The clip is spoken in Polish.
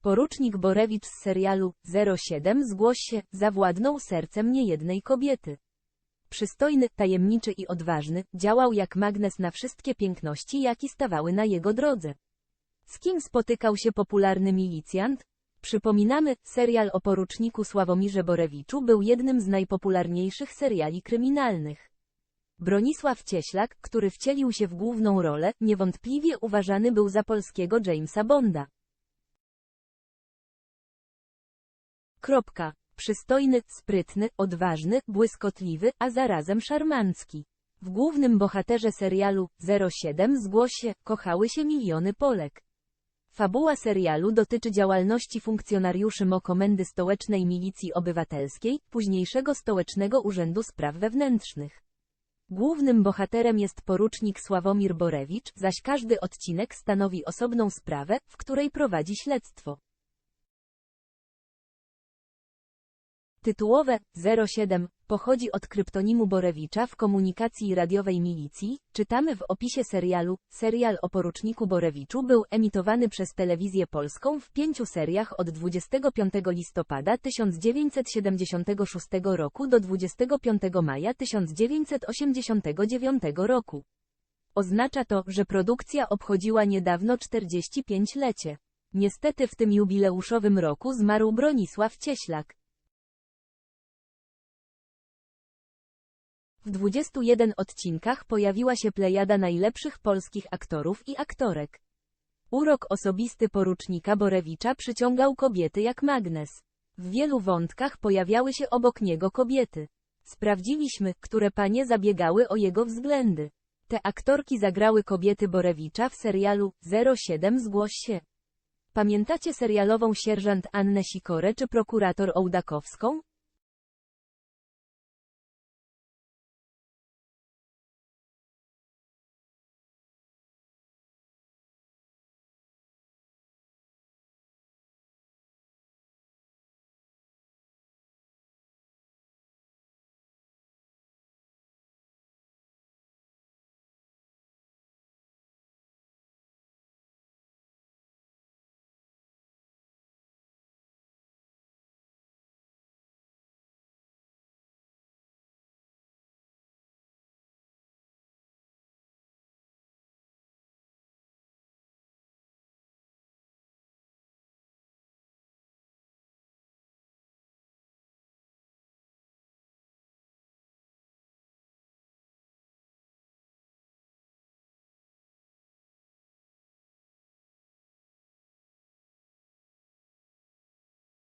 Porucznik Borewicz z serialu 07 Zgłoś się zawładnął sercem niejednej kobiety. Przystojny, tajemniczy i odważny, działał jak magnes na wszystkie piękności, jaki stawały na jego drodze. Z kim spotykał się popularny milicjant? Przypominamy, serial o poruczniku Sławomirze Borewiczu był jednym z najpopularniejszych seriali kryminalnych. Bronisław Cieślak, który wcielił się w główną rolę, niewątpliwie uważany był za polskiego Jamesa Bonda. Kropka. Przystojny, sprytny, odważny, błyskotliwy, a zarazem szarmancki. W głównym bohaterze serialu 07 Zgłoś się kochały się miliony Polek. Fabuła serialu dotyczy działalności funkcjonariuszy MO Komendy Stołecznej Milicji Obywatelskiej, późniejszego Stołecznego Urzędu Spraw Wewnętrznych. Głównym bohaterem jest porucznik Sławomir Borewicz, zaś każdy odcinek stanowi osobną sprawę, w której prowadzi śledztwo. Tytułowe 07 pochodzi od kryptonimu Borewicza w komunikacji radiowej milicji, czytamy w opisie serialu. Serial o poruczniku Borewiczu był emitowany przez telewizję polską w pięciu seriach od 25 listopada 1976 roku do 25 maja 1989 roku. Oznacza to, że produkcja obchodziła niedawno 45-lecie. Niestety w tym jubileuszowym roku zmarł Bronisław Cieślak. W 21 odcinkach pojawiła się plejada najlepszych polskich aktorów i aktorek. Urok osobisty porucznika Borewicza przyciągał kobiety jak magnes. W wielu wątkach pojawiały się obok niego kobiety. Sprawdziliśmy, które panie zabiegały o jego względy. Te aktorki zagrały kobiety Borewicza w serialu 07 Zgłoś się. Pamiętacie serialową sierżant Annę Sikorę czy prokurator Ołdakowską?